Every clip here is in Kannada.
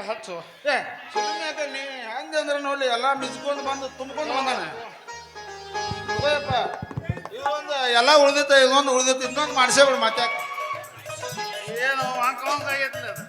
ಹಚ್ಚು. ಏ ಸುಮ್ಮನೆ ನೀ ಹೆಂಗೆ ಅಂದ್ರೆ ನೋಡಿ ಎಲ್ಲ ಮಿಸ್ಕೊಂಡು ಬಂದು ತುಂಬ್ಕೊಂಡು ಬಂದಾನೆ. ಹೋಯಪ್ಪ ಇದೊಂದು ಎಲ್ಲ ಉಳ್ದೈತೆ ಇದೊಂದು ಉಳ್ದೈತೆ ಇನ್ನೊಂದು ಮಾಡಿಸೇಬಿಡು ಮತ್ತೆ. ಏನು ಅಂಕ ಆಗೈತಿ. ಅದು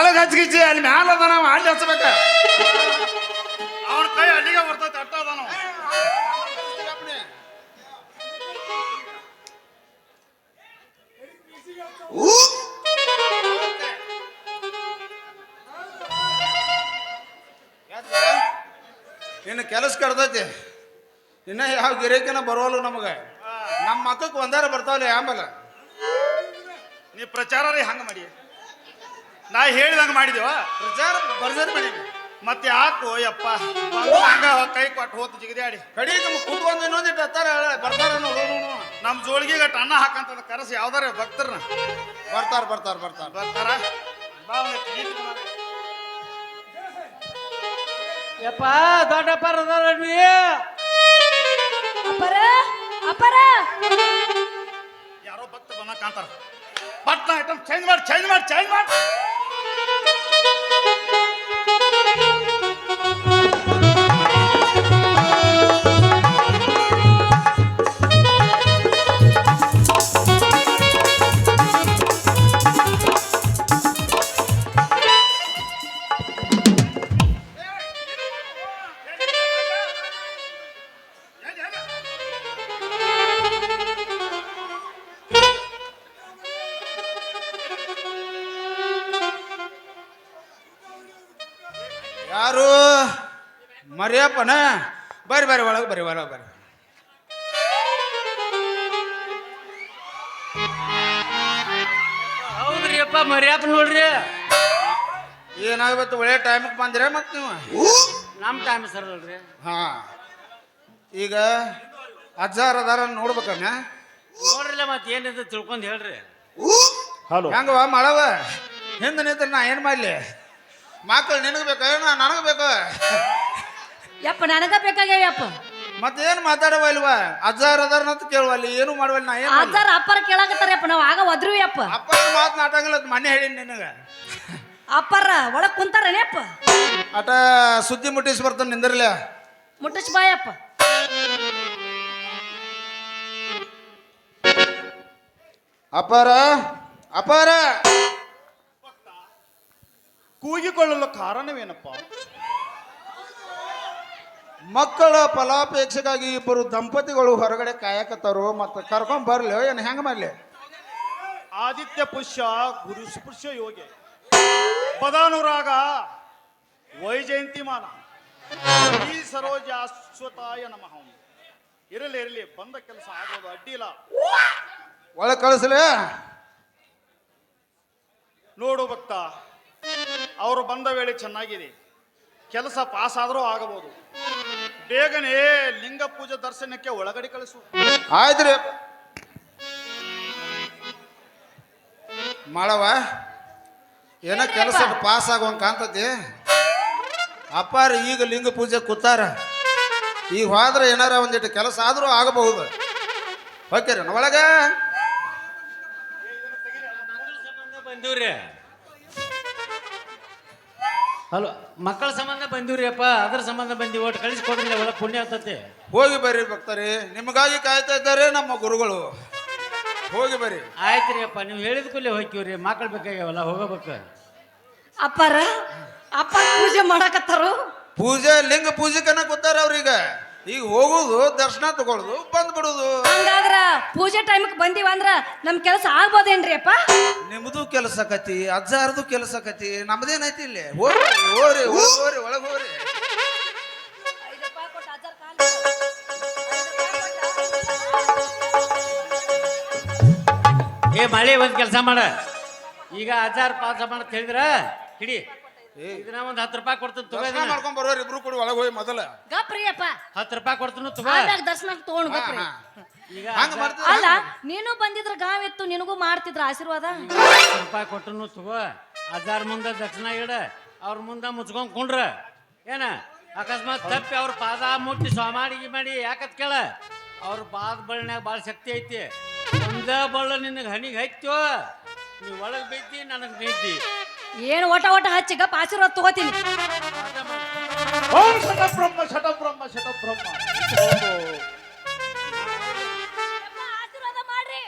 ಮಗನ ತಳಗ್ ಹಚ್ಚಿಗಿಚ್ಚಿ ಅಲ್ಲಿ ಮ್ಯಾಲ ಅದ ನಾವು ಅಲ್ಲಿ ಹಚ್ಬೇಕ. ಅವನ ಕೈ ಅಲ್ಲಿಗೆ ಬರ್ತೈತೆ ಅಟ್ಟ ಅದ ನಾವು ಇನ್ನು ಕೆಲಸ ಕಡ್ದೈತಿ. ಇನ್ನ ಯಾವ ಗಿರೇಕಿನ ಬರೋಲ್ಲ ನಮಗೆ. ನಮ್ಮ ಮಕ್ಕಕ್ಕೆ ಒಂದಾರ ಬರ್ತಾವಲ್ಲ ಆಮೇಲೆ ನೀ ಪ್ರಚಾರ ರೀ ಹಂಗೆ ಮಾಡಿ. ನಾ ಹೇಳಿದಂಗ ಮಾಡಿದೆವ? ಪ್ರಚಾರ ಬರ್ಜರ್ ಮಾಡೀನಿ ಮತ್ತೆ ಯಾಕೋ ಯಪ್ಪ? ಹಂಗ ಕೈ ಕೊಟ್ಟು ಹೋತು ಜಿಗಿದಾಡಿ. ಕಡಿ ನಮ್ಮ ಕುಟ್ಕೊಂಡು ಇನ್ನೊಂದಿಟ್ಟು ಹತ್ತಾರ ಬರ್ತಾರ ನಮ್ಮ ಜೋಳಿಗೆ ಅನ್ನ ಹಾಕಂತದ ಕರಸಿ ಯಾವ್ದಾರ ಭಕ್ತರನ್ನ. ಬರ್ತಾರ ಬರ್ತಾರ ಬರ್ತಾರ. ಬರ್ತಾರ? ಯಪ್ಪ ದೊಡ್ಡಪ್ಪ ಅದಾರ ಅಪ್ಪರ ಅಪರ ಅಪರ ಯಾರೋ ಭಕ್ತ ಬಂದ ಕಾಂತಾರ ನಾ ಐಟಮ್ ಚೇಂಜ್ ಮಾಡಿ ಚೇಂಜ್ ಮಾಡಿ ಚೇಂಜ್ ಮಾಡಿ. ಮರಿಯಪ್ಪನ. ಬರ್ರಿ ಬರ್ರಿ ಒಳಗೆ ಬರ್ರಿ ಒಳಗೆ ಬರ್ರಿ. ಹೌದ್ರಿ ಅಪ್ಪ ಮರ್ಯಾಪ ನೋಡ್ರಿ. ಏನಾಗ್ಬೇಕು ಒಳ್ಳೆ ಟೈಮಿಗೆ ಬಂದ್ರೆ ಮತ್ತೆ ನೀವು? ನಮ್ಮ ಟೈಮ್ ಸರ್ ಅಲ್ರಿ ಹಾ. ಈಗ ಅಜ್ಜಾರ ಅದಾರ ನೋಡ್ಬೇಕಣ್ಣ ನೋಡ್ರಲ್ಲ ಮತ್ತೆ ಏನಿದೆ ತಿಳ್ಕೊಂಡು ಹೇಳ್ರಿ. ಹಲೋ. ಹೆಂಗವ ಮಾಡವ ಹಿಂದೆ ನಿಂತ ನಾ ಏನು ಮಾಡಲಿ? ಮಕ್ಕಳು ನಿನಗೆ ಬೇಕು? ನನಗೆ ಬೇಕು? ಯಪ್ಪ ನನಗ ಬೇಕಾಗ್ಯಾವ ಯಪ್ಪ ಮತ್ತೇನು ಮಾತಾಡವ ಇಲ್ವಾ? ಅಜ್ಜಾರ್ ಅದಾರ ಅಂತ ಕೇಳುವಲ್ಲಿ ಏನು ಮಾಡುವಲ್ಲಿ ನಾ ಏನು ಅಜ್ಜಾರ ಅಪ್ಪರ ಕೇಳಾಕತ್ತಾರಪ್ಪ ನಾವು ಆಗ ಒದ್ರುವಿ ಯಪ್ಪ ಅಪ್ಪ ಮಾತನಾಟಂಗಿಲ್ಲ ಅಂತ ಮನೆ ಹೇಳಿ ನಿನಗ. ಅಪ್ಪರ ಒಳಗ್ ಕುಂತಾರನೇಪ್ಪ ಅಟ ಸುದ್ದಿ ಮುಟ್ಟಿಸಿ ಬರ್ತಾನೆ ನಿಂದಿರ್ಲ. ಮುಟ್ಟಿಸ್ ಬಾಯಪ್ಪ ಅಪಾರ ಅಪಾರ ಕೂಗಿಕೊಳ್ಳಲು ಕಾರಣವೇನಪ್ಪ? ಮಕ್ಕಳ ಫಲಾಪೇಕ್ಷೆಗಾಗಿ ಇಬ್ಬರು ದಂಪತಿಗಳು ಹೊರಗಡೆ ಕಾಯಕತ್ತಾರು ಮತ್ತೆ ಕರ್ಕೊಂಡ್ ಬರ್ಲಿ. ಏನು ಹೆಂಗ ಮಾಡ್ಲಿ? ಆದಿತ್ಯ ಪುಷ್ಯ ಗುರು ಸ್ಪೃಶ್ಯ ಯೋಗಿ. ಪದಾನುರಾಗ ವೈಜಯಂತಿಮಾನ. ಈ ಸರೋಜ ಅಶ್ವತಾಯ ನಮಃ. ಇರಲಿ ಇರಲಿ ಬಂದ ಕೆಲಸ ಆಗೋದು ಅಡ್ಡಿಲ್ಲ ಒಳ ಕಳಿಸ್ಲೇ? ನೋಡು ಭಕ್ತ ಅವರು ಬಂದ ವೇಳೆ ಚೆನ್ನಾಗಿದೆ ಕೆಲಸ ಪಾಸ್ ಆದರೂ ಆಗಬಹುದು ಬೇಗನೆ ಲಿಂಗ ಪೂಜೆ ದರ್ಶನಕ್ಕೆ ಒಳಗಡೆ ಕಳಿಸು. ಆಯ್ತ್ರಿ. ಮಾಡವ ಏನ ಕೆಲಸ ಪಾಸ್ ಆಗುವಂಗೆ ಕಾಣ್ತತಿ. ಅಪ್ಪಾರ ಈಗ ಲಿಂಗ ಪೂಜೆ ಕೂತಾರ. ಈಗ ಹೋದ್ರೆ ಏನಾರ ಒಂದಿಟ್ಟು ಕೆಲಸ ಆದರೂ ಆಗಬಹುದು. ಓಕೆರಿ ಒಳಗೆ. ಸಂಬಂಧ ಬಂದೀವ್ರಿ. ಹಲೋ ಮಕ್ಕಳ ಸಂಬಂಧ ಬಂದಿವ್ರಿಯಪ್ಪ ಅದ್ರ ಸಂಬಂಧ ಬಂದಿ ಒಟ್ಟು ಕಳಿಸಿ ಕೊಡ್ರಿ ಅವೆಲ್ಲ ಪುಣ್ಯ ಆಗ್ತತೆ. ಹೋಗಿ ಬರ್ರಿ ಭಕ್ತರಿ ನಿಮಗಾಗಿ ಕಾಯ್ತಾ ಇದ್ದಾರೆ ನಮ್ಮ ಗುರುಗಳು. ಹೋಗಿ ಬರ್ರಿ. ಆಯ್ತು ರೀ ಅಪ್ಪ ನೀವು ಹೇಳಿದ ಕೂಡಲೇ ಹೋಗ್ತೀವ್ರಿ ಮಕ್ಕಳು ಬೇಕಾಗ್ಯಾವಲ್ಲ ಹೋಗಬೇಕು. ಅಪ್ಪಾರ ಅಪ್ಪ ಪೂಜೆ ಮಾಡಕತ್ತಾರು? ಪೂಜೆ ಲಿಂಗ ಪೂಜೆ ಪೂಜೆಕನ ಕೂತಾರ ಅವ್ರೀಗ. ಈಗ ಹೋಗುದು ದರ್ಶನ ತಗೊಳ್ಳೋದು ಬಂದ್ ಬಿಡುದು. ಹಂಗಾದ್ರ ಪೂಜೆ ಟೈಮ್ಗೆ ಬಂದೀವ ಅಂದ್ರ ನಮ್ ಕೆಲಸ ಆಗ್ಬೋದೇನ್ರಿ ಅಪ್ಪ ನಿಮ್ದು ಕೆಲಸ ಕತಿ ಅಜ್ಜಾರದು ಕೆಲಸ ಕತಿ ನಮ್ದೇನೈತಿ ಇಲ್ಲಿ? ಹೋರಿ ಹೋರಿ ಹೋರಿ ಹೋಗ್ರಿ. ಹೋರಿ ಏ ಮಳೆ ಒಂದ್ ಕೆಲಸ ಮಾಡ. ಈಗ ಹಜಾರ್ ಪಾಸ ಮಾಡ ಹೇಳಿದ್ರ ಹಿಡಿ. ಇದನ್ನ ಒಂದ್ ಹತ್ತು ರೂಪಾಯಿ ಕೊಡ್ತೀನಿ ತಗೋ ದರ್ಶನ ಇದನ್ನ. ಮಾಡ್ಕೊಂಡ್ ಬರೋರಿ ಇಬ್ರು ಕೂಡಿ ಒಳಗ್ ಹೋಗಿ ಮೊದಲ. ಗಪ್ರಿಯಪ್ಪ ಹತ್ತು ರೂಪಾಯಿ ಕೊಡ್ತೀನಿ ತಗೋ. ಆಮ್ಯಾಗ ದರ್ಶನ ತಗೊಂಡ್ ಗಪ್ರಿ. ಈಗ ಹಂಗ ಮಾಡ್ತೀರ ಅಲ್ಲ ನೀನು ಬಂದಿದ್ರ ಗಾವ್ ಇತ್ತು ನಿನಗೂ ಮಾಡ್ತಿದ್ರ ಆಶೀರ್ವಾದ? ಹತ್ತು ರೂಪಾಯಿ ಕೊಟ್ಟನು ತಗೋ. ಹಜಾರ್ ಮುಂದೆ ದಕ್ಷಿಣ ಇಡ ಅವ್ರ ಮುಂದೆ ಮುಚ್ಕೊಂಡ್ ಕುಂಡ್ರ. ಏನ? ಅಕಸ್ಮಾತ್ ತಪ್ಪಿ ಅವ್ರ ಪಾದ ಮುಟ್ಟಿ ಸ್ವಾಮಾಡಿ ಮಾಡಿ ಯಾಕತ್ ಕೇಳ? ಅವ್ರ ಪಾದ ಬಳ್ಳನ್ಯಾಗ ಭಾಳ ಶಕ್ತಿ ಐತಿ. ಒಂದ ಬಳ್ಳ ನಿನಗೆ ಹನಿಗೆ ಹೈತ್ಯೋ? ನೀ ಒಳಗ್ ಬೈತಿ ನನಗ್ ಬೈತಿ ಏನು ಒಟ ಒಟ ಹಚ್ಚಿಗ ಆಶೀರ್ವಾದ ತಗೋತೀನಿ. ಓಂ ಶಟ ಬ್ರಹ್ಮ ಶಟ ಬ್ರಹ್ಮ ಶಟ ಬ್ರಹ್ಮ. ಆಶೀರ್ವಾದ ಮಾಡ್ರಿ.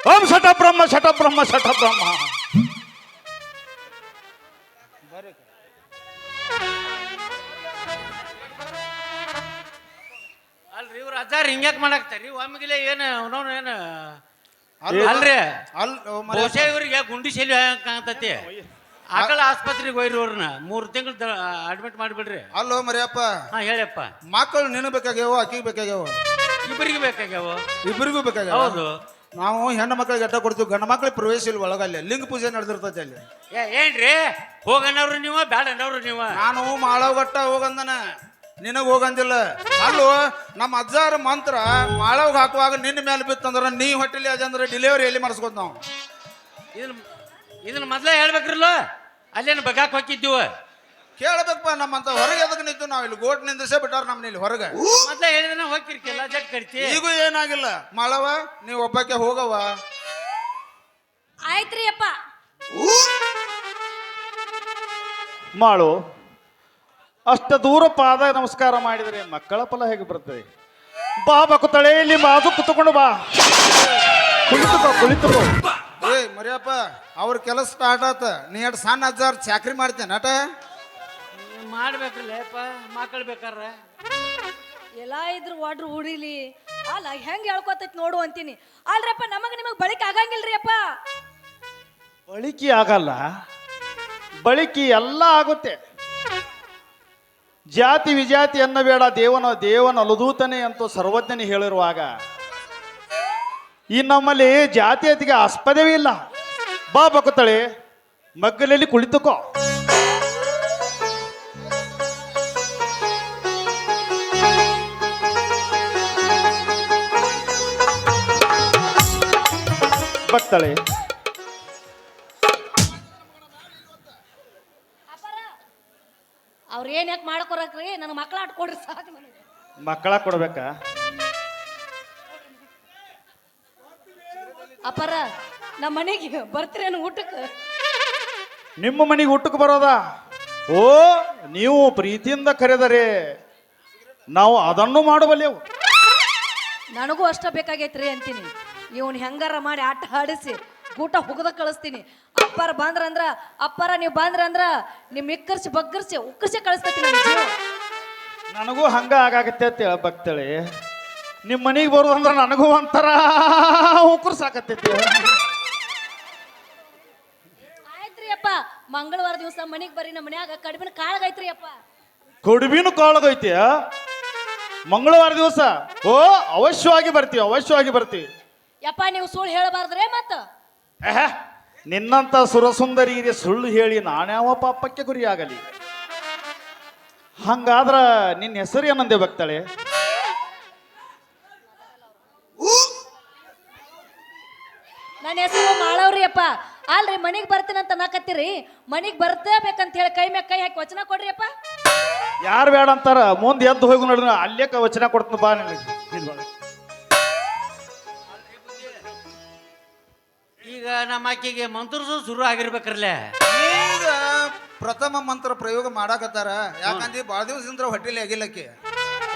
ಓಂ ಶಟ ಬ್ರಹ್ಮ ಶಟ ಬ್ರಹ್ಮ ಶಟ ಬ್ರಹ್ಮ. ಅಲ್ರಿ ಇವ್ರ ಹಜಾರ್ ಹಿಂಗ್ಯಾಕ್ ಮಾಡಾಕ್ತಾರಿ? ಒಮ್ಮಿಗಿಲೆ ಏನು ಅವನವ್ನು ಏನು? ಅಲ್ಲ- ಅಲ್ರಿ. ಅಲ್ ಬಹುಶಃ ಇವ್ರಿಗೆ ಗುಂಡಿ ಶೈಲಿ ಕಾಣ್ತತಿ? ಆಕಳ ಆಸ್ಪತ್ರೆಗೆ ಹೋಯ್ರಿ ಅವ್ರನ್ನ ಮೂರು ತಿಂಗಳು ಅಡ್ಮಿಟ್ ಮಾಡಿಬಿಡ್ರಿ. ಅಲ್ಲೋ ಮರಿಯಪ್ಪ. ಹಾ ಹೇಳಪ್ಪ. ಮಕ್ಕಳು ನಿನ್ನ ಬೇಕಾಗ್ಯಾವ ಆಕಿಗೆ ಬೇಕಾಗ್ಯಾವ? ಇಬ್ಬರಿಗೆ ಬೇಕಾಗ್ಯಾವ? ಇಬ್ಬರಿಗೂ ಬೇಕಾಗ್ಯಾವ? ಹೌದು. ನಾವು ಹೆಣ್ಣು ಮಕ್ಕಳಿಗೆ ಅಡ್ಡ ಕೊಡ್ತೀವಿ ಗಂಡು ಮಕ್ಕಳಿಗೆ ಪ್ರವೇಶ ಇಲ್ಲ ಒಳಗಲ್ಲಿ ಲಿಂಗ ಪೂಜೆ ನಡೆದಿರ್ತೈತೆ ಅಲ್ಲಿ. ಏ ಏನ್ರಿ? ಹೋಗಣ್ಣವ್ರು ನೀವು ಬ್ಯಾಡ ಅನ್ನವ್ರು ನೀವು? ನಾನು ಮಾಳವಗಟ್ಟ ಹೋಗಂದನ. ನಿನಗೆ ಹೋಗಂದಿಲ್ಲ. ಅಲ್ಲೋ ನಮ್ಮ ಅಜ್ಜಾರ ಮಂತ್ರ ಮಾಳವ್ಗೆ ಹಾಕುವಾಗ ನಿನ್ನ ಮೇಲೆ ಬಿತ್ತಂದ್ರೆ ನೀ ಹೊಟ್ಟೆಲಿ ಅದಂದ್ರೆ ಡಿಲಿವರಿ ಎಲ್ಲಿ ಮಾಡಿಸ್ಕೊತ ನಾವು? ಇದನ್ನ ಇದನ್ನ ಮೊದ್ಲೇ ಹೇಳ್ಬೇಕ್ರಲ್ಲ? ಅಲ್ಲೇನು ಬಗಾಕ್ ಹೋಗಿದ್ದೀವ ಕೇಳ್ಬೇಕಪ್ಪ ನಮ್ಮಂತ ಹೊರಗೆ ಎದಕ್ಕೆ ನಿಂತು ನಾವು ಇಲ್ಲಿ ಗೋಟ್ ನಿಂದ್ರಿಸೇ ಬಿಟ್ಟಾರ ನಮ್ಮನ್ನ ಇಲ್ಲಿ ಹೊರಗೆ. ಮೊದಲೇ ಹೇಳಿದ್ರೆ ಹೋಗಿರ್ಕಿಲ್ಲ ಜಟ್ ಕಡಿತಿ ಈಗೂ ಏನಾಗಿಲ್ಲ. ಮಳವ ನೀವು ಒಬ್ಬಕ್ಕೆ ಹೋಗವ ಆಯ್ತ್ರಿ ಅಪ್ಪ ಮಾಳು ಅಷ್ಟ ದೂರ ಪಾದ ನಮಸ್ಕಾರ ಮಾಡಿದರೆ ಮಕ್ಕಳ ಫಲ ಹೇಗೆ ಬರ್ತದೆ? ಬಾ ಬಕುತಳೆ ಇಲ್ಲಿ ಬಾಜು ಕುತ್ಕೊಂಡು ಬಾ. ಕುಳಿತುಕೋ ಕುಳಿತುಕೋ. ಏ ಮರಿಯಪ್ಪ ಅವ್ರ ಕೆಲಸ ಸ್ಟಾರ್ಟ್ ಆತ. ನೀ ಎರಡು ಸಣ್ಣ ಅಜ್ಜಾರ್ ಚಾಕ್ರಿ ಮಾಡ್ತೇನೆ ಅಟ ಮಾಡ್ಬೇಕ್ರಲ್ಲ ಯಪ್ಪ ಮಕ್ಕಳು ಬೇಕಾರ ಎಲ್ಲ ಇದ್ರು ವಾಡ್ರು ಉಡಿಲಿ ಅಲ್ಲ ಹೆಂಗ್ ಹೇಳ್ಕೊತೈತಿ ನೋಡು ಅಂತೀನಿ. ಅಲ್ರಪ್ಪ ನಮಗೆ ನಿಮಗ್ ಬಳಿಕೆ ಆಗಂಗಿಲ್ರಿ ಅಪ್ಪ ಬಳಿಕೆ ಆಗಲ್ಲ. ಬಳಿಕೆ ಎಲ್ಲ ಆಗುತ್ತೆ. ಜಾತಿ ವಿಜಾತಿ ಅನ್ನಬೇಡ ದೇವನ ದೇವನ ಅಲುದೂತನೆ ಅಂತ ಸರ್ವಜ್ಞನಿ ಹೇಳಿರುವಾಗ ಈ ನಮ್ಮಲ್ಲಿ ಜಾತಿಯತಿಗೆ ಆಸ್ಪದವೇ ಇಲ್ಲ. ಬಾ ಬಕುತ್ತಳೆ ಮಗ್ಗಲಲ್ಲಿ ಕುಳಿತುಕೋ. ಬಕ್ತಾಳೆ ಅವ್ರ ಏನ್ ಯಾಕೆ ಮಾಡ್ಕೊರಕ್ರಿ? ನನ್ನ ಮಕ್ಳ ಆಟ ಕೊಡ್ರಿ ಸಾಕು ನನಗೆ. ಮಕ್ಕಳ ಕೊಡ್ಬೇಕಾ? ಅಪ್ಪರ ನಮ್ಮ ಮನೆಗೆ ಬರ್ತೀರೇನು ಊಟಕ್ಕೆ? ನಿಮ್ಮ ಮನೆಗೆ ಊಟಕ್ಕೆ ಬರೋದಾ? ಓ ನೀವು ಪ್ರೀತಿಯಿಂದ ಕರೆದರೆ ನಾವು ಅದನ್ನು ಮಾಡಬಲ್ಲೆವು ನನಗೂ ಅಷ್ಟ ಬೇಕಾಗೈತ್ರಿ ಅಂತೀನಿ. ಇವನು ಹೆಂಗಾರ ಮಾಡಿ ಆಟ ಆಡಿಸಿ ಊಟ ಹುಗದ ಕಳಿಸ್ತೀನಿ. ಅಪ್ಪಾರ ಬಂದ್ರಂದ್ರ ಅಪ್ಪಾರ ನೀವು ಬಂದ್ರಂದ್ರ ನಿಮ್ ಇಕ್ಕರ್ಸಿ ಬಗ್ಗರ್ಸಿ ಉಕ್ಕರ್ಸಿ ಕಳಿಸ್ತೈತಿ ನನಗೂ ಹಂಗ ಆಗಾಗತ್ತೆ ಅಂತ ಹೇಳ್ಬಕ್ತಳೆ ನಿಮ್ಮ ಮನೆಗೆ ಬರೋದಂದ್ರೆ ನನಗೂ ಒಂಥರ ಹುಕ್ರ ಸಾಕತ್ತೈತಿ ಆಯ್ತ್ರಿ ಅಪ್ಪ ಮಂಗಳವಾರ ದಿವಸ ಮನೆಗೆ ಬರ್ರಿ ನಮ್ಮ ಮನ್ಯಾಗ ಕಡಿಮೆ ಕಾಳಗೈತ್ರಿ ಅಪ್ಪ ಕಡುಬಿನೂ ಕಾಳಗೈತಿ ಮಂಗಳವಾರ ದಿವಸ? ಓ ಅವಶ್ಯವಾಗಿ ಬರ್ತೀವಿ ಅವಶ್ಯವಾಗಿ ಬರ್ತೀವಿ. ಯಪ್ಪ ನೀವು ಸುಳ್ಳು ಹೇಳಬಾರ್ದ್ರೆ ಮತ್ತ? ನಿನ್ನಂತ ಸುರಸುಂದರಿಗೆ ಸುಳ್ಳು ಹೇಳಿ ನಾನ್ಯಾವ ಪಾಪಕ್ಕೆ ಗುರಿಯಾಗಲಿ. ಹಂಗಾದ್ರ ನಿನ್ನ ಹೆಸರು ಏನಂದೆ ಬಕ್ತಾಳೆ ನನ್ನ ಹೆಸರು ಮಾಳವ್ರಿ ಅಪ್ಪ ಅಲ್ರಿ ಅಂತ ಬರ್ತೀನಂತ ನಾಕತ್ತೀರಿ ಬರ್ತೇ ಬೇಕಂತ ಹೇಳಿ ಕೈ ಮ್ಯಾಗ ಕೈ ಹಾಕಿ ವಚನ ಕೊಡ್ರಿ ಅಪ್ಪ ಯಾರು ಬೇಡ ಅಂತಾರ? ಮುಂದೆ ಎದ್ದು ಹೋಗಿ ನೋಡ್ರಿ ನಾ. ಅಲ್ಲೇ ಕ- ವಚನ ಕೊಡ್ತೀನಿ ಬಾ ನಿನಗೆ ಬಾ. ಈಗ ನಮ್ಮ ಆಕಿಗೆ ಮಂತ್ರಸು ಶುರು ಆಗಿರ್ಬೇಕ್ರಲ್ಲೇ. ಈಗ ಪ್ರಥಮ ಮಂತ್ರ ಪ್ರಯೋಗ ಮಾಡಾಕತ್ತಾರ. ಯಾಕಂದ್ರೆ ಭಾಳ ದಿವಸದಿಂದ ಹೊಟ್ಟಿಲಿ ಆಗಿಲ್ಲಕ್ಕೆ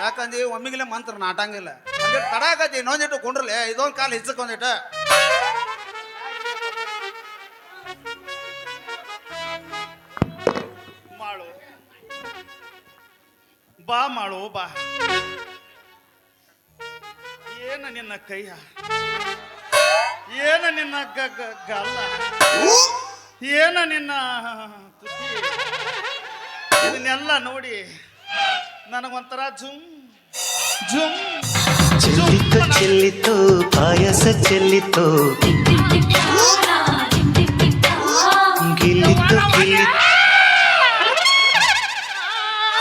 ಯಾಕಂದ್ರೆ ಒಮ್ಮಿಗಿಲೆ ಮಂತ್ರ ನಾಟಂಗಿಲ್ಲ. ಒಂದಿಟ್ಟು ತಡ ಆಗತ್ತೆ ಇನ್ನೊಂದಿಟ್ಟು ಕುಂಡ್ರಲೆ ಇದೊಂದು ಕಾಲು ಹೆಚ್ಚಕ್ಕೆ ಒಂದಿಟ ಬಾ ಮಾಡು ಬಾ. ಏನ ನಿನ್ನ ಕೈಯ? ಏನ ನಿನ್ನ ಗಲ್ಲ? ಏನ ನಿನ್ನ ತುಟಿ? ಇದನ್ನೆಲ್ಲ ನೋಡಿ ನನಗೊಂಥರ ಜುಮ್ ಜುಮ್ ಚೆಲ್ಲಿತು ಚೆಲ್ಲಿತು ಪಾಯಸ ಚೆಲ್ಲಿತು. ಗಿಲ್ಲಿತು ಗಿಲ್ಲಿತು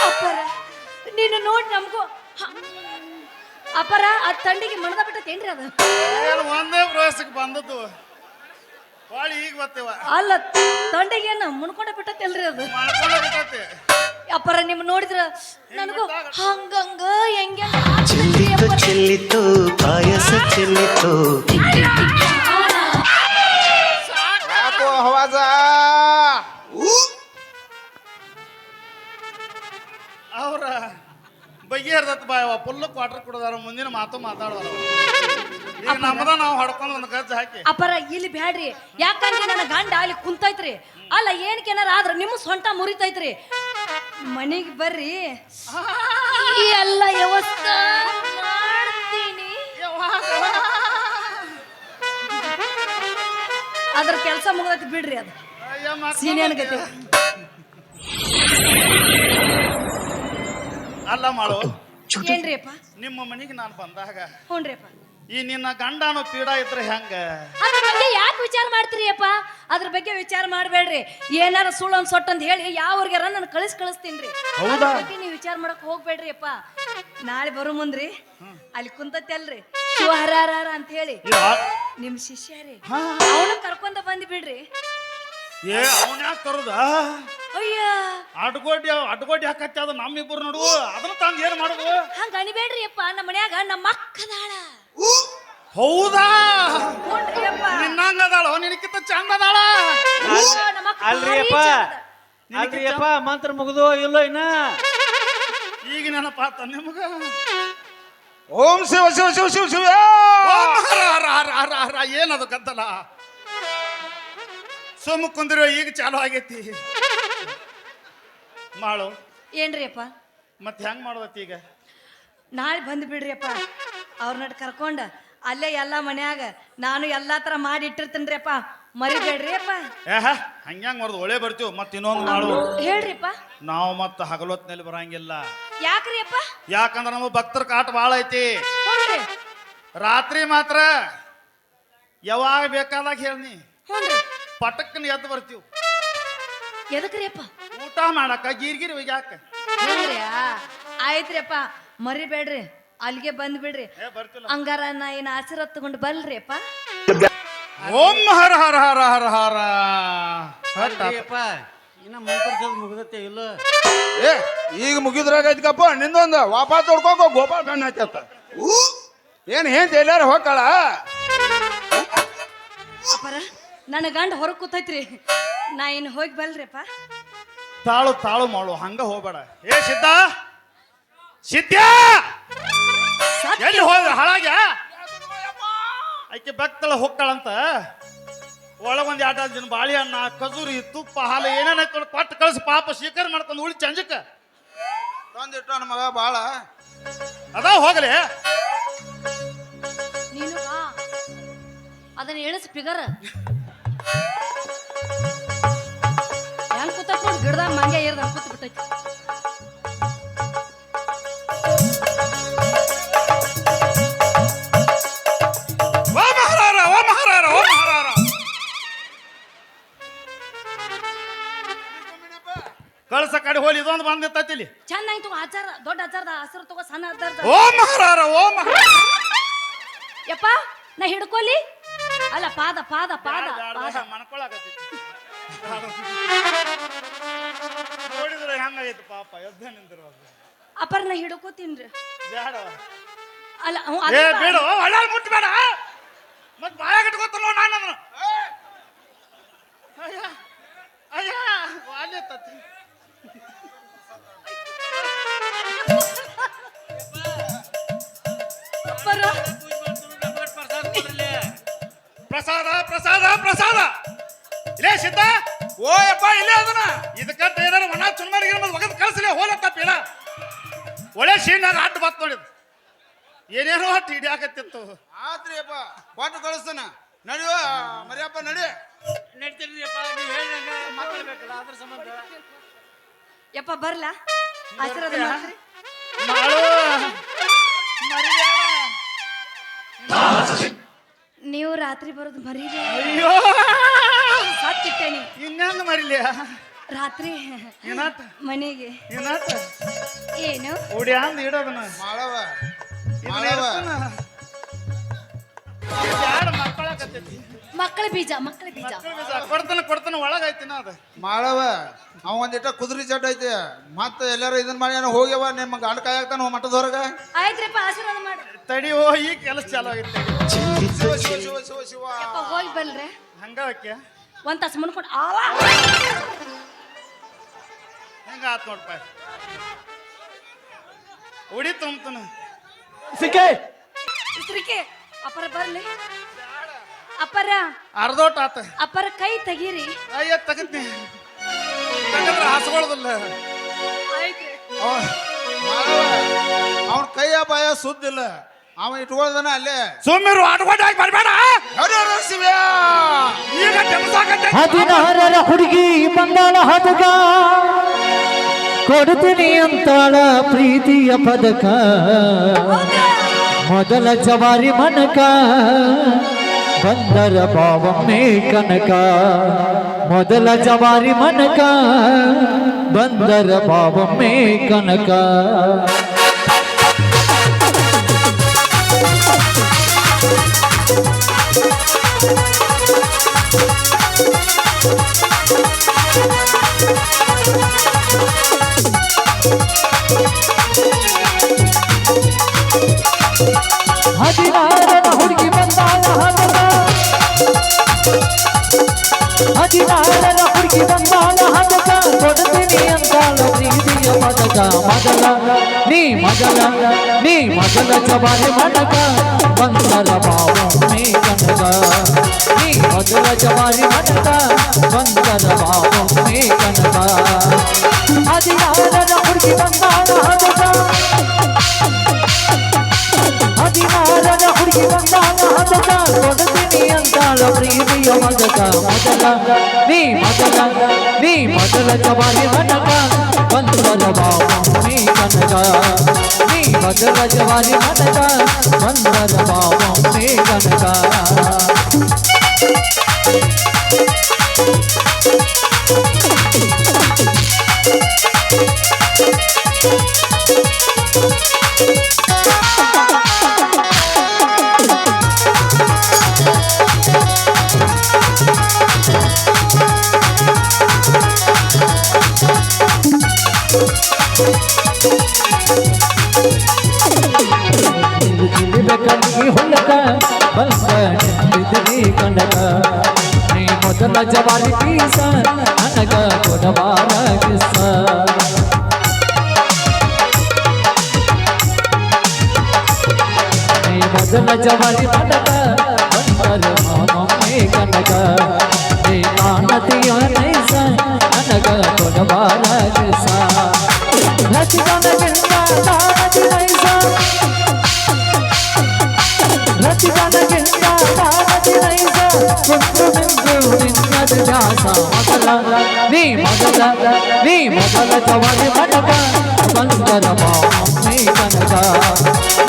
ಅಪ್ಪರ ನೀನು ನೋಡಿ ನಮಗೂ. ಅಪರ ಆ ತಂಡಿಗೆ ಮಣದ ಬಿಟ್ಟತೇನ್ರಿ ಅದು. ಅದ ಒಂದೇ ಪ್ರವಾಸಕ್ಕೆ ಬಂದದ್ದು? ಬಾಳಿ ಈಗ ಬರ್ತೇವ. ಅಲ್ಲ ತಂಡಿಗೆ ಏನು ಮುಣ್ಕೊಂಡ ಬಿಟ್ಟತೇನ್ರಿ ಅದು? ಮಾಡ್ಕೊಂಡ ನಿಮ್ಮ ಅಪ್ಪರ ನಿಮ್ ನೋಡಿದ್ರ ನನಗೂ ಹಂಗಂಗ ಹೆಂಗ ಚೆಲ್ಲಿತು ಚೆಲ್ಲಿತು ಪಾಯಸ ಚೆಲ್ಲಿತು. ಯಾಕೋ ಹವಾಜ ಅವ್ರ ಬಗೆಹರ್ದತ್ ಬಾಯವ ಫುಲ್ ಕ್ವಾರ್ಟರ್ ಕೊಡದಾರ ಮುಂದಿನ ಮಾತು ಮಾತಾಡೋದಾರ ಈಗ ನಮ್ಮದ ನಾವು ಹೊಡ್ಕೊಂಡು ಒಂದು ಗಜ್ಜ ಹಾಕಿ. ಅಪ್ಪರ ಇಲ್ಲಿ ಬ್ಯಾಡ್ರಿ. ಯಾಕಂದ್ರೆ ನನ್ನ ಗಂಡ ಅಲ್ಲಿ ಕುಂತೈತ್ರಿ. ಅಲ್ಲ ಏನಕ್ಕೇನಾರ ಆದ್ರ ನಿಮ್ಮ ಸೊಂಟ ಮುರಿತೈತ್ರಿ. ಮನೆಗೆ ಬರ್ರಿ. ಈ ಎಲ್ಲ ವ್ಯವಸ್ಥೆ ಮಾಡ್ತೀನಿ. ಅದ್ರ ಕೆಲಸ ಮುಗ್ದೈತಿ ಬಿಡ್ರಿ ಅದು. ಸೀನಿಯನ್ ಗತಿ ಅಲ್ಲ ಮಾಡು. ಏನ್ರಿಯಪ್ಪ ನಿಮ್ಮ ಮನೆಗೆ ನಾನು ಬಂದಾಗ ಹ್ಞೂನ್ರಿ ಅಪ್ಪ ಈ ನಿನ್ನ ಗಂಡನು ಪೀಡಾ ಇದ್ರೆ ಹೆಂಗ? ಅದ್ರ ಬಗ್ಗೆ ಯಾಕೆ ವಿಚಾರ ಮಾಡ್ತೀರಿ ಅಪ್ಪ ಅದ್ರ ಬಗ್ಗೆ ವಿಚಾರ ಮಾಡಬೇಡ್ರಿ. ಏನಾರ ಸುಳ್ಳು ಒಂದ್ ಸೊಟ್ಟು ಅಂತ ಹೇಳಿ ಯಾವ್ರಿಗಾರ ನಾನು ಕಳಿಸ್ ಕಳಿಸ್ತೀನಿ ರೀ ಅದ್ರ ಬಗ್ಗೆ ನೀವು ವಿಚಾರ ಮಾಡಕ್ ಹೋಗ್ಬೇಡ್ರಿ ಅಪ್ಪ ನಾಳೆ ಬರೋ ಮುಂದ್ರಿ ಅಲ್ಲಿ ಕುಂತತಿ ಅಲ್ರಿ ಶಿವಹರಾರ ಅಂತ ಹೇಳಿ. ನಿಮ್ ಶಿಷ್ಯ ರೀ. ಅವನು ಕರ್ಕೊಂಡ ಬಂದ್ ಬಿಡ್ರಿ. ಏ ಅವನ ಯಾಕೆ ತರುದ? ಅಯ್ಯ. ಅಡ್ಗೋಡಿ ಅಡ್ಗೋಡಿ ಹಾಕತ್ತೆ ಅದು ನಮ್ಮಿಬ್ಬರು ನಡುವ. ಅದನ್ನ ತಂದು ಏನ್ ಮಾಡುದು? ಹಂಗ ಅನಿಬೇಡ್ರಿ ಅಪ್ಪ ನಮ್ಮ ಮನ್ಯಾಗ ನಮ್ಮ ಅಕ್ಕದಾಳ ಹೌದಾ? ನಿನ್ನಂಗ ಅದಾಳ ನಿನಕ್ಕಿಂತ ಚಂದ ಅದಾಳ ಅಯ್ಯೋ, ನಮ್ಮ ಅಕ್ಕ ಅಲ್ರಿ ಭಾರಿ ಅಪ್ಪ. ಚಂದ. ಅಲ್ರಿ ಅಪ್ಪ ಮಂತ್ರ ಮುಗಿದು ಇಲ್ಲೋ ಇನ್ನ? ಈಗ ನೆನಪಾತ ನಿಮಗ? ಓಂ ಶಿವ ಶಿವ ಶಿವ ಶಿವ ಶಿವ ಓಂ ಹರ ಹರ ಹರ ಹರ ಹರ ಏನದು ಗದ್ದಲ? ಸುಮ್ಮ ಕುಂದಿರೋ ಈಗ ಚಾಲು ಆಗೈತಿ. ಮಾಡು. ಏನ್ರಿ ಅಪ್ಪ ಮತ್ತೆ ಹೆಂಗ್ ಮಾಡೋದತ್ತಿ ಈಗ? ನಾಳೆ ಬಂದು ಬಿಡ್ರಿ ಅಪ್ಪ ಅವ್ರನ್ನ ಕರ್ಕೊಂಡ ಅಲ್ಲೇ ಎಲ್ಲ ಮನ್ಯಾಗ ನಾನು ಎಲ್ಲಾ ತರ ಮಾಡಿ ಇಟ್ಟಿರ್ತೀನಿ ಅಪ್ಪ ಮರಿಬೇಡ್ರಿ ಅಪ್ಪ ಏಹ ಹಂಗ್ಯಾಂಗ್ ಮರ್ದು ಒಳ್ಳೆ ಬರ್ತೀವಿ. ಮತ್ತೆ ಇನ್ನೊಂದು ಮಾಡು. ಹೇಳ್ರಿಪ್ಪ ನಾವು ಮತ್ತೆ ಹಗಲೊತ್ನಲ್ಲಿ ಬರಂಗಿಲ್ಲ. ಯಾಕ್ರಿ ಅಪ್ಪ ಯಾಕಂದ್ರೆ ನಮ್ಮ ಭಕ್ತರ ಕಾಟ ಭಾಳ ಐತಿ. ರಾತ್ರಿ ಮಾತ್ರ ಯಾವಾಗ ಬೇಕಾದಾಗ ಹೇಳ್ನಿ. ಹ್ಞೂನ್ರಿ. ಪಟಕ್ಕನ ಎದ್ದು ಬರ್ತೀವಿ. ಎದಕ್ರಿಯಪ್ಪ ಊಟ ಮಾಡಕ ಗೀರ್ಗಿರಿ ಹೋಗ್ಯಾಕ ಹೆಂಗ್ರಿ ಆಯ್ತ್ರಿಯಪ್ಪ. ಮರಿಬೇಡ್ರಿ ಅಲ್ಲಿಗೆ ಬಂದ್ ಬಿಡ್ರಿ. ಏ ಬರ್ತಿಲ್ಲ. ಹಂಗಾರ ನಾ ಏನ್ ಆಶೀರ್ವಾದ ತಗೊಂಡು ಬಲ್ರಿಯಪ್ಪ ಓಂ ಹರ ಹರ ಹರ ಹರ ಹರ. ಹಟ್ ಇನ್ನ ಮಂತ್ರ ಮುಗ್ದತ್ತೆ ಇಲ್ಲೋ? ಏ ಈಗ ಮುಗಿದ್ರಾಗ ಐತ್ಕಪ್ಪ ನಿಂದೊಂದು ವಾಪಸ್ ತೊಡ್ಕೋಕೋ ಗೋಪಾಲ್ ಕಣ್ಣು ಹಚ್ಚತ್ತ ಏನು ಏನ್ ಎಲ್ಲಾರ ಹೋಗ್ಕಳ ಅಪ್ಪರ ನನ್ನ ಗಂಡ ಹೊರ ಕೂತೈತ್ರಿ. ನಾ ಇನ್ ಹೋಗಿ ಬಲ್ರಿಪ್ಪ. ತಾಳು ತಾಳು ಮಾಡು ಹಂಗ ಹೋಗ್ಬೇಡ. ಏ ಸಿದ್ಧ? ಸಿದ್ಧ? ಎಲ್ಲಿ ಹೋಗ ಹಾಳಾಗ್ಯ? ಆಕೆ ಬೆಕ್ತಳ ಹೊಕ್ಕಳಂತ. ಒಳಗೊಂದು ಎರಡು ಜನ ಬಾಳೆಹಣ್ಣ ಖಜೂರಿ ತುಪ್ಪ ಹಾಲು ಏನೇನ ಕೊಟ್ಟು ಕಳಿಸಿ ಪಾಪ ಸ್ವೀಕಾರ ಮಾಡ್ಕೊಂಡು ಉಳಿ ಚಂಜಕ ತಂದಿಟ್ಟು ನಮ್ಮ ಮಗ ಬಾಳ. ಅದ ಹೋಗಲಿ. ನೀನು ಅದನ್ನ ಎಳಿಸ್ ಫಿಗರ್. ಹೆಂಗ್ ನೋಡಿ ಗಿಡದಾಗ ಮಂಗೆ ಏರ್ದ ಕೂತ್ ಬಿಟ್ಟೈತಿ. ಕಳ್ಸ ಕಡೆ ಹೋಲಿ ಇದೊಂದು ಬಂದ್ ನಿಂತೈತಿ ಇಲ್ಲಿ. ಚೆನ್ನಾಗಿ ತಗೋ ಆಚಾರ ದೊಡ್ಡ ಆಚಾರದ ಹಸಿರು ತಗೋ ಸಣ್ಣ ಆಚಾರದ. ಓ ಮಹಾರಾರ ಓ ಮಹಾರ ಯಪ್ಪ ನಾ ಹಿಡ್ಕೊಲಿ? ಅಲ್ಲ ಪಾದ ಪಾದ ಪಾದ ಪಾದ. ಮನ್ಕೊಳಕತ್ತೈತಿ ನೋಡಿದ್ರೆ ಹೆಂಗಾಗೈತಿ ಪಾಪ ಎದ್ದ ನಿಂತಿರೋ ಅಪ್ಪರ ನಾ ಹಿಡ್ಕೋತೀನ್ರಿ ಬೇಡ. ಅಲ್ಲ ಹ್ಞೂ ಏ ಬೇಡ ಒಳ್ಳೆ ಮುಟ್ಬೇಡ. ಮತ್ ಬಾಯ ಕಟ್ಕೋತ ನೋಡ್ ನಾನು ಅದನ್ನ. ಅಯ್ಯ ಅಯ್ಯ ವಾಲೆ ತತ್ತಿ. ಅಪ್ಪರ ಪ್ರಸಾದ ಪ್ರಸಾದ ಪ್ರಸಾದ. ಇಲ್ಲೇ ಸಿದ್ಧ? ಓ ಅಪ್ಪ ಇಲ್ಲೇ ಅದನ್ನ. ಇದಕ್ಕಂತ ಏನಾರ ಒಣ ಪೀಡ ಒಳ್ಳೆ ಶೀನಾಗ ಅಡ್ಡ ಬತ್ ನೋಡಿದ್ ಏನೇನೋ ಅಟ್ಟು ಹಿಡಿಯಾಕತ್ತಿತ್ತು ಆತ್ರಿ ಅಪ್ಪ ಕೊಟ್ಟು ಕಳಿಸ್ತಾನ. ನಡೆಯೋ ಮರಿಯಪ್ಪ ನಡಿ. ನಡ್ತೀರಿಪ್ಪ ನೀವು ಹೇಳ್ದಂಗ ಮಕ್ಕಳು ಬೇಕಲ್ಲ ಅದ್ರ ಸಂಬಂಧ. ಯಪ್ಪ ಬರ್ಲಾ? ಆಶೀರ್ವಾದ ಮಾಡ್ತೀರಿ? ಮಾಡು. ನೀವು ರಾತ್ರಿ ಬರೋದು ಮರೀರಿ ಅಯ್ಯೋ! ಸತ್ತಿಟ್ಟೇನಿ. ಇನ್ನೇನು ಮರಿಲಿ ರಾತ್ರಿ ಏನಾತ? ಮನೆಗೆ. ಏನಾತ? ಏನು? ಉಡಿ ಅಂದ್ ಇಡೋದನ್ನ. ಮಾಳವ. ಮಕ್ಕಳ ಬೀಜ ಮಕ್ಕಳ ಬೀಜ. ಕೊಡ್ತಾನ ಕೊಡ್ತಾನ ಒಳಗೈತಿನ ಅದ. ಮಾಡವ ಅವ ಒಂದಿಟ್ಟ ಕುದುರೆ ಜಡ್ ಐತಿ. ಮತ್ತೆ ಎಲ್ಲಾರು ಇದನ್ ಮಾಡಿ ಏನೋ ಹೋಗ್ಯವ ನಿಮ್ಮ ಗಂಡ ಕಾಯಾಗ್ತಾನ ಮಠದ ಹೊರಗ ಆಯ್ತ್ರಿಪ್ಪ ಆಶೀರ್ವಾದ ಮಾಡಿ. ತಡಿ ಓ ಈ ಕೆಲಸ ಚಾಲು ಆಗಿತ್ತು ಶಿವ ಶಿವ ಶಿವ ಶಿವ ಶಿವ ಯಪ್ಪ ಹೋಗಿ ಬಲ್ರೆ ಹಂಗ ಆಕೆ? ಒಂದ್ ತಾಸು ಮುನ್ಕೊಂಡು ಆವ ಹೆಂಗ ಆತ್ ನೋಡ್ಪ? ಉಡಿ ತುಂಬ್ತಾನ. ಇಸ್ರಿಕೆ ಅಪ್ಪರ ಬರ್ಲಿ. ಅಪ್ಪರ ಅರ್ಧೋಟ್ ಆತ ಅಪ್ಪರ ಕೈ ತೆಗೀರಿ. ಅಯ್ಯ ತಗದ್ನಿ. ತಗದ್ರ ಹಾಸ್ಕೊಳ್ದಲ್ಲ ಅವನ ಕೈಯ ಬಾಯ ಸುದ್ದಿಲ್ಲ. ಅವ ಇಟ್ಕೊಳ್ದನ ಅಲ್ಲೇ. ಸುಮ್ಮಿರು ಆಟಗೊಂಡಾಗಿ ಬರಬೇಡ. ಈಗ ಹದಿನಾರರ ಹುಡುಗಿ ಬಂದಾಳ ಹದಗ. ಕೊಡ್ತೀನಿ ಅಂತಾಳ ಪ್ರೀತಿಯ ಪದಕ. ಮೊದಲ ಜವಾರಿ ಮನಕ. ಬಂದರ ಬಾವಮ್ಮೆ ಕನಕ ಮೊದಲ ಜವಾರಿ ಮನಕ ಬಂದರ ಬಾವಮ್ಮೆ ಕನಕ ಹದಿನಾರರ ಹುಡುಗಿ ಬಂದಾಳ ಹದಿನಾರರ ಹುಡುಗಿ ಬಂದಾಳ. ಹದಕ ಕೊಡ್ತೀನಿ ಅಂದಾಳ. ಪ್ರೀತಿಯ ಮದಕ, ಮೊದಲ. ನೀ ಮೊದಲ ನೀ ಮೊದಲ ಜವಾರಿ ಮನಕ ಬಂದರ ನೀ ಕನಕ. ನೀ ಮೊದಲ ಜವಾರಿ ಮನಕ ಬಂದರ ನೀ ಕನಕ. ಹದಿನಾರರ ಹುಡುಗಿ ಬಂದಾಳ. ಹದಕ ನೀ ಮೊದಲ ನೀ ಮೊದಲ ಜವಾರಿ ಮನಕ ಬಂದರ ಬಾವಮ್ಮಿ ಕನಕ ನೀ ಮೊದಲ ಜವಾರಿ ಮನಕ ಬಂದರ ಬಾವಮ್ಮಿ ಕನಕ ಕಣ್ಣಿಗೆ ನೀ ಮೊದಲ ಜವಾರಿ ಪೀಸ ನನಗ ಕೊಡಬಾರ ಕಿಸ ನೀ ಮೊದಲ ಜವಾರಿ ಮನಕ ಬಂದರ ಮಾಮಮ್ಮೆ ಕನಕ ನೀ ಆನತಿಯ ನೈಸ ನನಗ ಕೊಡಬಾರ ಕಿಸ ರಚಿತನಗಿಂತ ತಾನತಿ ನೈಸ ರಚಿತನಗಿಂತ ನಿನ್ನದು ದಾಸ. ಮೊದಲ ನೀ ಮೊದಲ ನೀ ಮೊದಲ ಜವಾರಿ ಮನಕ ಬಂದರ ಮಾಮಮ್ಮೆ ಕನಕ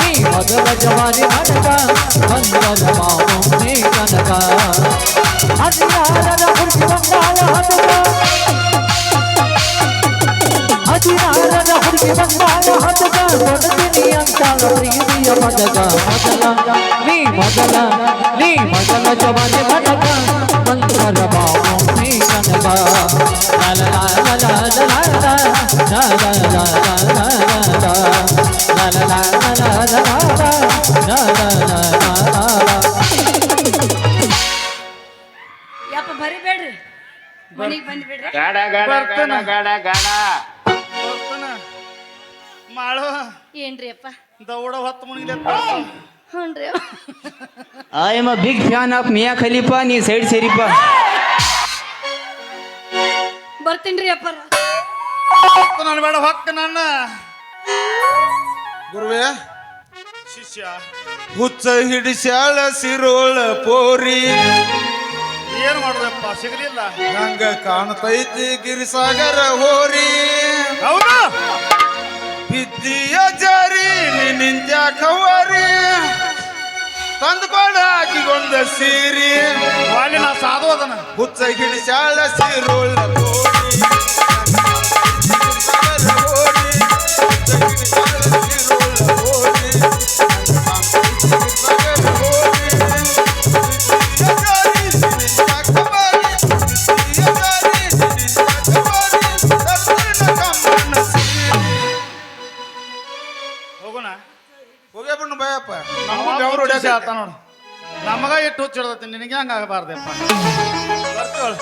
ನೀ ಮೊದಲ ಜವಾರಿ ಮನಕ ಬಂದರ ಮಾಮಮ್ಮೆ ಕನಕ ಬಂದಾಳ ಹದಕ ಕೊಡ್ತೀನಿ ಅಂತಾಳ ಪ್ರೀತಿಯ ಮದಕ ಮೊದಲ ನೀ ಮೊದಲ ನೀ ಮೊದಲ ಜವಾನಿ ಮನಕ ಬಂದರ ಬಾವಮ್ಮಿ ಕನಕ ಲಲ ಲಲ ಲಲ ಲಲ ಲಲ ಲಲ ಯಪ್ಪ ಬರಿಬೇಡ್ರಿ ಮನಿಗ್ ಬಂದ್ಬಿಡ್ರಿ. ಗಾಡ ಗಾಡ ಗಾಡ ಗಾಡ. ಮಾಳು. ಏನ್ರಿ ಅಪ್ಪ ದೌಡ ಹೊತ್ತು ಮುಣಗಿಲೆ ಹ್ಞೂನ್ರಿ. I big fan of Mia Khalifa ನೀ ಸೈಡ್ ಸೇರಿಪ್ಪ. ಬರ್ತೀನ್ರಿ ಅಪ್ಪ ನಾನು ಬೇಡ ಹೊಕ್ಕ ನನ್ನ. ಗುರುವೇ ಶಿಷ್ಯ. ಹುಚ್ಚ ಹಿಡಿಸ್ಯಾಳ ಸಿರೋಳ ಪೋರಿ. ಏನು ಮಾಡುದಪ್ಪ? ಸಿಗಲಿಲ್ಲ. ಹಂಗ ಕಾಣ್ತೈತಿ ಗಿರಿಸಾಗರ ಹೋರಿ. ಹೌದಾ. ಬಿದ್ದಿಯ ಜಾರಿ ನಿಂತ್ಯ ಕವರಿ ತಂದುಕೊಂಡು ಹಾಕಿಕೊಂಡ ಸೀರಿ. ವಾಲಿನ ಸಾಧುವದನ ಹುಚ್ಚ ಗಿಡಿಸಾಳ ಸೀರುಳ್ಳ ಹುಚ್ಚಿಡ್ದತಿ ನಿನಗೆ ಹಂಗಾಗಬಾರ್ದಪ್ಪ. ಬರ್ತೇವೆ